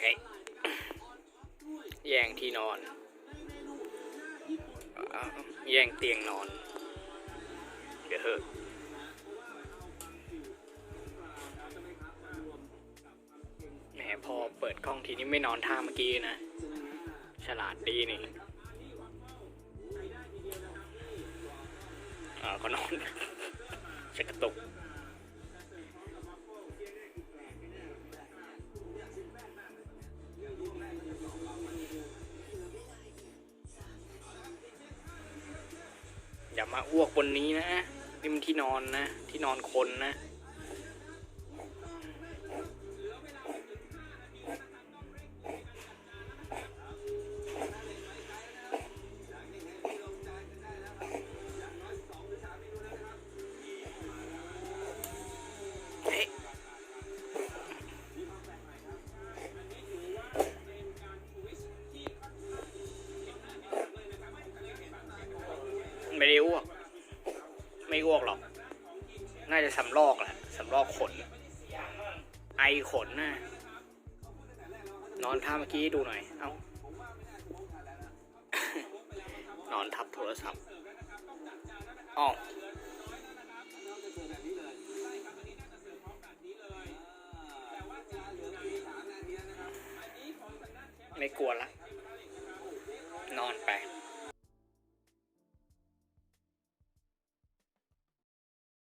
เฮ้ยแย่งที่นอน แย่งเตียงนอน เดี๋ยวเถอะแหมพอเปิดกล้องทีนี้ไม่นอนท่าเมื่อกี้นะ ฉลาดดีนี่อ่าก็นอนจะกระตุก อย่ามาอ้วกบนนี้นะนี่มันที่นอนนะ ที่นอนคนนะ ไม่ได้อ้วก ไม่อ้วกหรอก น่าจะสำลอกแหละสำลอกขน ไอขนนะนอนท่าเมื่อกี้ดูหน่อย เอานอนทับโทรศัพท์อ๋อไม่กลัวละ นอนไป